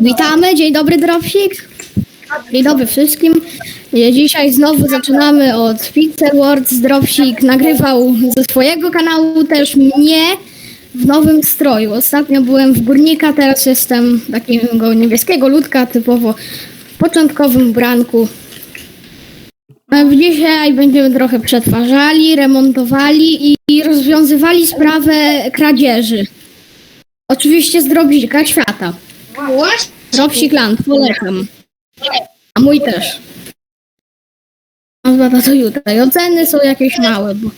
Witamy, dzień dobry Dropsik. Dzień dobry wszystkim. Dzisiaj znowu zaczynamy od Pixel Words. Dropsik nagrywał ze swojego kanału też mnie w nowym stroju. Ostatnio byłem w górnika, teraz jestem takiego niebieskiego ludka, typowo w początkowym branku. A Dzisiaj będziemy trochę przetwarzali, remontowali i rozwiązywali sprawę kradzieży. Oczywiście z Dropsika świata. Właśnie. Dropsik Land, polecam. A mój też. Nazwa to jutro. I oceny są jakieś małe, bo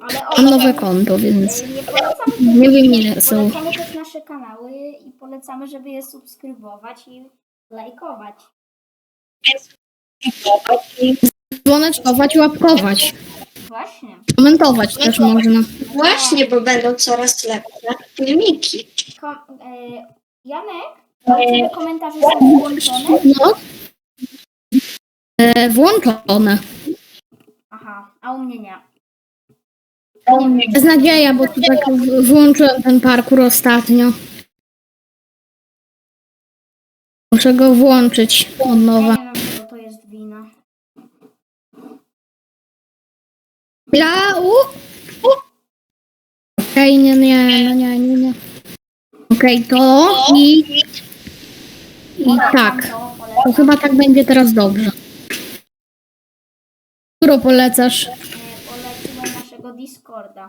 Ale mam nowe konto, więc nie polecamy, nie wiem ile są. polecamy też nasze kanały i polecamy, żeby je subskrybować i lajkować. Dzwoneczkować, łapkować. Właśnie. Komentować też można. Właśnie, bo będą coraz lepsze filmiki. Kom, e, Janek, ciebie komentarze są włączone? No. E, włączone. Aha, a u mnie nie. Beznadzieja, bo tu tak w- włączyłem ten parkour ostatnio. Muszę go włączyć od Ja nowa. nie wiem, czego to jest wina. La, u, u. Okej, nie, nie, no nie, nie, nie. Okej, to i, i tak. To chyba tak będzie teraz dobrze. Którą polecasz? Poleciłem naszego Discorda.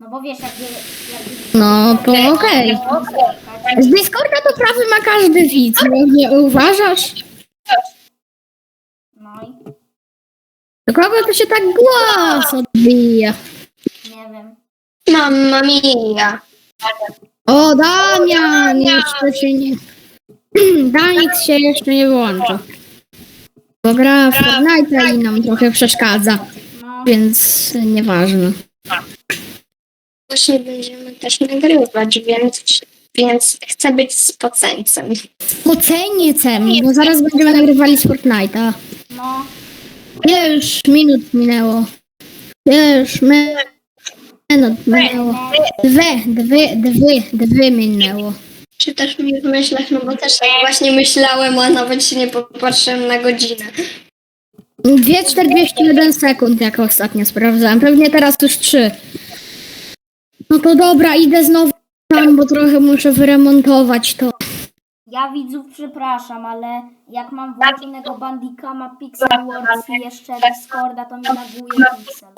No bo wiesz, jak, jak No to okej. Z Discorda to prawy ma każdy widz, nie, nie uważasz? No i Do kogo to się tak głos odbija? nie wiem. Mamma mia. O, Damian, jeszcze się nie... Danix się jeszcze nie włącza. Bo gra w Fortnite i nam trochę przeszkadza, No, więc nieważne. Właśnie będziemy też nagrywać, więc, więc chcę być spoceńcem. Pocenicem, bo zaraz będziemy nagrywali z Fortnite'a. no, Ile już minut minęło? Ile już mi- minut minęło? Dwie, dwie, dwie, dwie minęło. Czy też mi w myślach, no bo też tak właśnie myślałem, a nawet się nie popatrzyłem na godzinę. 2,41 sekund, jak ostatnio sprawdzałem. Pewnie teraz już 3. No to dobra, idę znowu tam, bo trochę muszę wyremontować to. Ja widzów przepraszam, ale jak mam włączonego Bandicama, Pixel Wars i jeszcze Discorda, to mi laguje Pixel.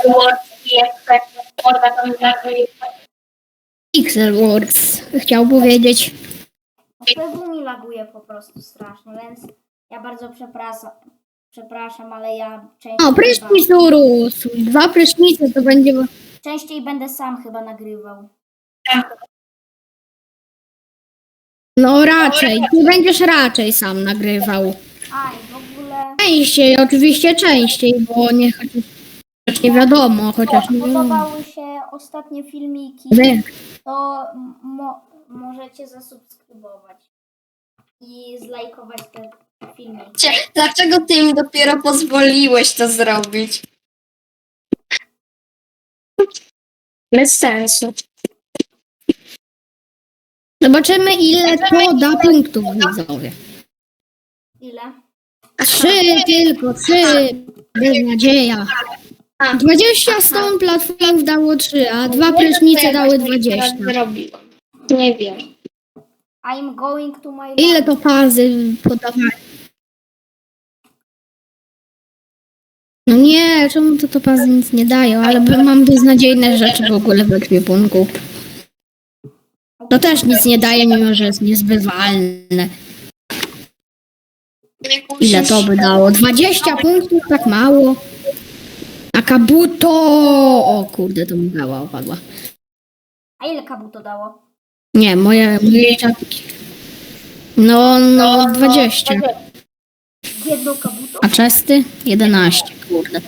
Pixel Words, chciał powiedzieć. PW mi laguje po prostu strasznie, więc ja bardzo przepraszam. Przepraszam, ale ja częściej, O, prysznic urósł. Dwa prysznice to będzie... częściej będę sam chyba nagrywał. No raczej, ty będziesz raczej sam nagrywał. W ogóle Częściej, oczywiście częściej, bo nie chociaż nie wiadomo, chociaż nie wiadomo. podobały się ostatnie filmiki, Wy. to mo możecie zasubskrybować i zlajkować te filmiki. Cie- Dlaczego ty im dopiero pozwoliłeś to zrobić? Bez sensu. Zobaczymy ile to da punktów widzowie. Ile? Trzy tylko, trzy. Beznadzieja. A. 20 stąd platformów dało 3, a dwa prysznice dały 20. Zrobiłam. Nie wiem. I'm going to my Ile to fazy podawali? No nie, czemu to to fazy nic nie dają, ale mam beznadziejne rzeczy w ogóle w ekwipunku. To też nic nie daje, mimo że jest niezbywalne. Ile to by dało? 20 punktów, tak mało. A kabuto! O kurde, to mi dała, opadła. A ile kabu to dało? Nie, moje, moje czapki. No, no, 20. Jedno kabuto? A czesty? 11, kurde.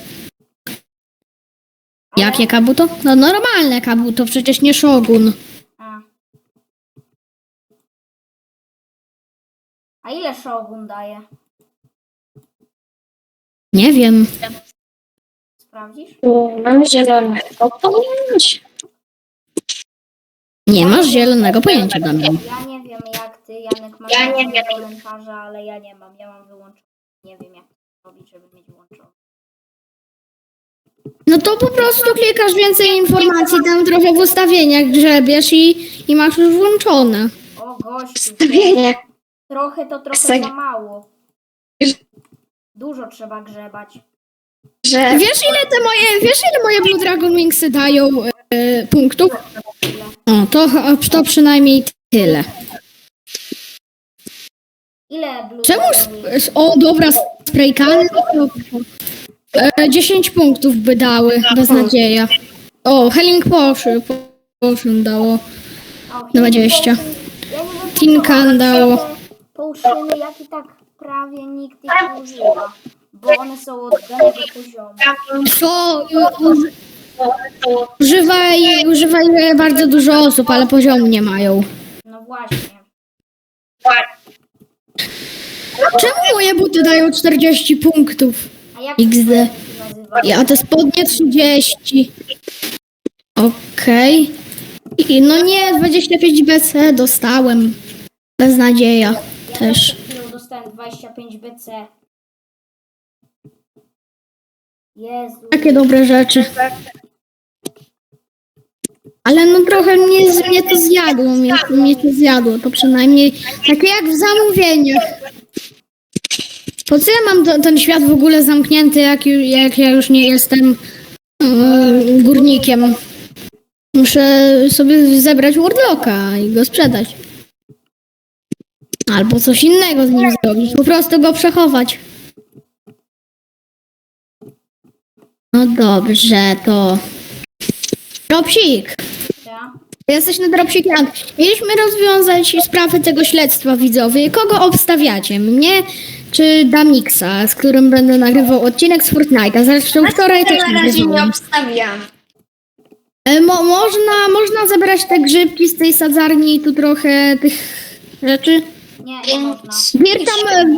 Jakie kabuto? No normalne kabuto, przecież nie Shogun. A. Ile Shogun daje? Nie wiem. Sprawdzisz? Tu mam zielonego pojęcia. Nie masz zielonego pojęcia, Damian. Ja nie wiem jak ty, Janek, masz Ja nie wiem. komentarza, ale ja nie mam. Ja mam wyłączony. Nie wiem jak to robić, żeby mieć włączony. No to po prostu klikasz więcej informacji, tam trochę w ustawieniach grzebiesz i, i masz już włączone. O gościu, Stawienie. Trochę to trochę za mało. Dużo trzeba grzebać. Że Wiesz ile te moje, wiesz ile moje Blue Dragon Wingsy dają e, punktów? O, to, to przynajmniej tyle. Ile blue Czemu? Dragon Sp- o, dobra, spraykany. E, 10 punktów by dały, beznadzieja. O, Healing Potion, potion dało. O, 20. Ja nie wiem, po Tinkan dało. Te Połszyny, jak i tak prawie nikt ich nie używa. Bo one są od danego poziomu. Co? u- Używa, i- używa je bardzo dużo osób, ale poziomu nie mają. No właśnie. Czemu moje buty dają 40 punktów? A jak XD. się nazywa? Ja te spodnie 30. Okej. I no nie, 25 BC dostałem. Beznadzieja Ja też. chwilą dostałem 25 BC. Jezu. Takie dobre rzeczy. Ale no trochę mnie, mnie to zjadło, mnie, mnie to zjadło, to przynajmniej takie jak w zamówieniach. Po co ja mam to, ten świat w ogóle zamknięty, jak, jak ja już nie jestem yy, górnikiem? Muszę sobie zebrać Wordlocka i go sprzedać. Albo coś innego z nim zrobić, po prostu go przechować. No dobrze, to... Dropsik! Ja? Jesteś na Dropsik Land. Mieliśmy rozwiązać sprawę tego śledztwa widzowie. Kogo obstawiacie? Mnie czy Damixa, z którym będę nagrywał odcinek z Fortnite'a? Zresztą wczoraj też na razie nie nagrywałem. obstawiam. E, Mo, można, można zebrać te grzybki z tej sadzarni i tu trochę tych rzeczy. Nie, nie można. Dirta, m-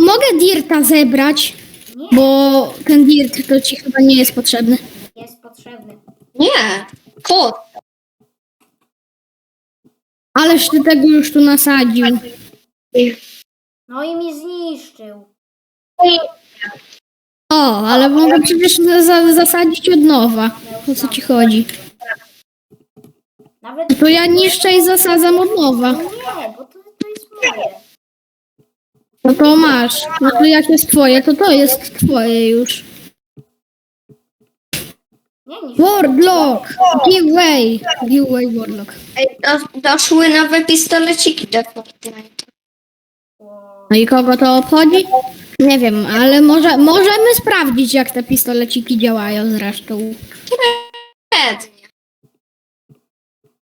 mogę Dirta zebrać, Nie, bo ten Dirt to ci chyba nie jest potrzebny. jest potrzebny. Nie. Kot. Ależ ty tego już tu nasadził. No i mi zniszczył. O, ale mogę przecież za, za, zasadzić od nowa. O co ci chodzi? Nawet... To ja niszczę i zasadzam od nowa. No nie, bo to, to jest moje. No to masz. No to jak jest twoje, to to jest twoje już. Nie. Wordlock! Giveaway! Giveaway Wordlock. Ej, do, doszły nowe pistoleciki do Fortnite. No i kogo to obchodzi? Nie wiem, ale może, możemy sprawdzić, jak te pistoleciki działają zresztą. Pewnie.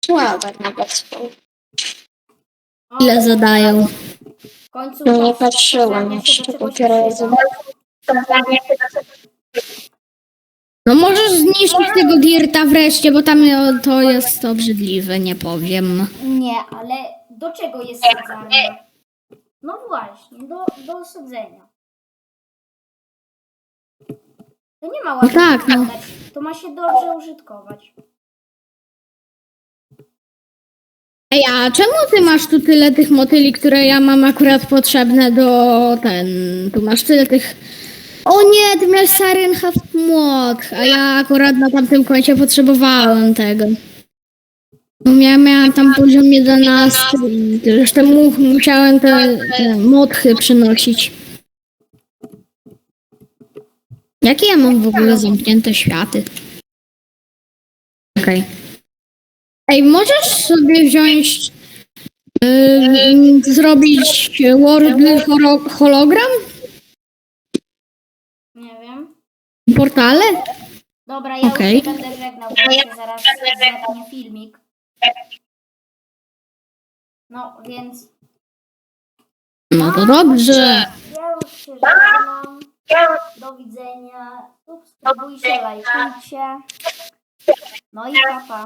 Słabe nawet są. Ile zadają? W końcu No nie patrzyłam jeszcze, dopiero przyda. No możesz zniszczyć tego Dirta wreszcie, bo tam to jest obrzydliwe, nie powiem. Nie, ale do czego jest sadzarnia? No właśnie, do, do sadzenia. To nie ma ładnie tak, no. To ma się dobrze użytkować. Ej, a czemu ty masz tu tyle tych motyli, które ja mam akurat potrzebne do ten... Tu masz tyle tych... O nie, ty miałeś Sirenhaft młot, a ja akurat na tamtym końcu potrzebowałem tego. No miałem, miałem tam poziom 11 i zresztą mu, musiałem te, te przynosić. Jakie ja mam w ogóle zamknięte światy? Okej. Ej, możesz sobie wziąć, yy, zrobić Wordle holo- hologram? Nie wiem. Portale? Dobra, ja Okej. już się będę żegnał, bo się zaraz zetnie filmik. No, więc No to dobrze. ja już się żegnam. Do widzenia. Subskrybujcie, lajkujcie. No i papa. Pa.